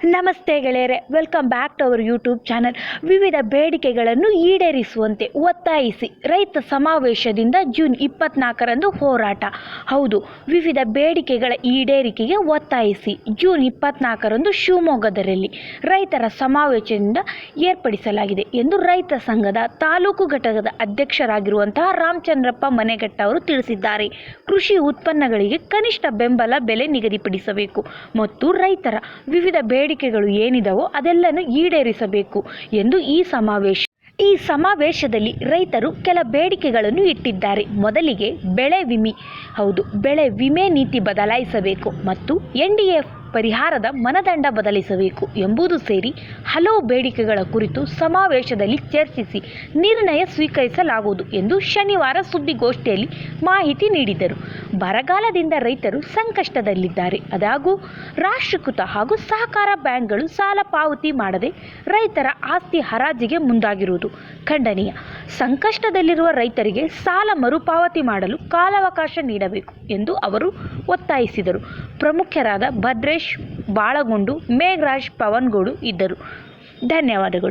ನಮಸ್ತೆ ಗೆಳೆಯರೆ welcome back to our YouTube channel ವಿವಿಧ ಬೇಡಿಕೆಗಳನ್ನು ಈಡೇರಿಸುವಂತೆ ಒತ್ತಾಯಿಸಿ ರೈತ ಸಮಾವೇಶದಿಂದ ಜೂನ್ ಇಪ್ಪತ್ನಾಲ್ಕರಂದು ಹೋರಾಟ. ಹೌದು, ವಿವಿಧ ಬೇಡಿಕೆಗಳ ಈಡೇರಿಕೆಗೆ ಒತ್ತಾಯಿಸಿ ಜೂನ್ ಇಪ್ಪತ್ನಾಲ್ಕರಂದು ಶಿವಮೊಗ್ಗದಲ್ಲಿ ರೈತರ ಸಮಾವೇಶದಿಂದ ಏರ್ಪಡಿಸಲಾಗಿದೆ ಎಂದು ರೈತ ಸಂಘದ ತಾಲೂಕು ಘಟಕದ ಅಧ್ಯಕ್ಷರಾಗಿರುವಂತಹ ರಾಮಚಂದ್ರಪ್ಪ ಮನೆಗಟ್ಟ ಅವರು ತಿಳಿಸಿದ್ದಾರೆ. ಕೃಷಿ ಉತ್ಪನ್ನಗಳಿಗೆ ಕನಿಷ್ಠ ಬೆಂಬಲ ಬೆಲೆ ನಿಗದಿಪಡಿಸಬೇಕು ಮತ್ತು ರೈತರ ವಿವಿಧ ಬೇಡಿಕೆಗಳು ಏನಿದವೋ ಅದೆಲ್ಲನೂ ಈಡೇರಿಸಬೇಕು ಎಂದು ಈ ಸಮಾವೇಶ ಈ ಸಮಾವೇಶದಲ್ಲಿ ರೈತರು ಕೆಲ ಬೇಡಿಕೆಗಳನ್ನು ಇಟ್ಟಿದ್ದಾರೆ. ಮೊದಲಿಗೆ ಬೆಳೆ ವಿಮೆ ಹೌದು, ಬೆಳೆ ವಿಮೆ ನೀತಿ ಬದಲಾಯಿಸಬೇಕು ಮತ್ತು ಎನ್ ಡಿ ಎಫ್ ಪರಿಹಾರದ ಮನದಂಡ ಬದಲಿಸಬೇಕು ಎಂಬುದು ಸೇರಿ ಹಲವು ಬೇಡಿಕೆಗಳ ಕುರಿತು ಸಮಾವೇಶದಲ್ಲಿ ಚರ್ಚಿಸಿ ನಿರ್ಣಯ ಸ್ವೀಕರಿಸಲಾಗುವುದು ಎಂದು ಶನಿವಾರ ಸುದ್ದಿಗೋಷ್ಠಿಯಲ್ಲಿ ಮಾಹಿತಿ ನೀಡಿದರು. ಬರಗಾಲದಿಂದ ರೈತರು ಸಂಕಷ್ಟದಲ್ಲಿದ್ದಾರೆ. ಅದಾಗೂ ರಾಷ್ಟ್ರೀಕೃತ ಹಾಗೂ ಸಹಕಾರ ಬ್ಯಾಂಕ್ಗಳು ಸಾಲ ಪಾವತಿ ಮಾಡದೆ ರೈತರ ಆಸ್ತಿ ಹರಾಜಿಗೆ ಮುಂದಾಗಿರುವುದು ಖಂಡನೀಯ. ಸಂಕಷ್ಟದಲ್ಲಿರುವ ರೈತರಿಗೆ ಸಾಲ ಮರುಪಾವತಿ ಮಾಡಲು ಕಾಲಾವಕಾಶ ನೀಡಬೇಕು ಎಂದು ಅವರು ಒತ್ತಾಯಿಸಿದರು. ಪ್ರಮುಖರಾದ ಭದ್ರೇಶ್ ಬಾಳಗುಂಡು ಮೇಘರಾಜ್ ಪವನ್ಗೋಡು ಇದ್ದರು. ಧನ್ಯವಾದಗಳು.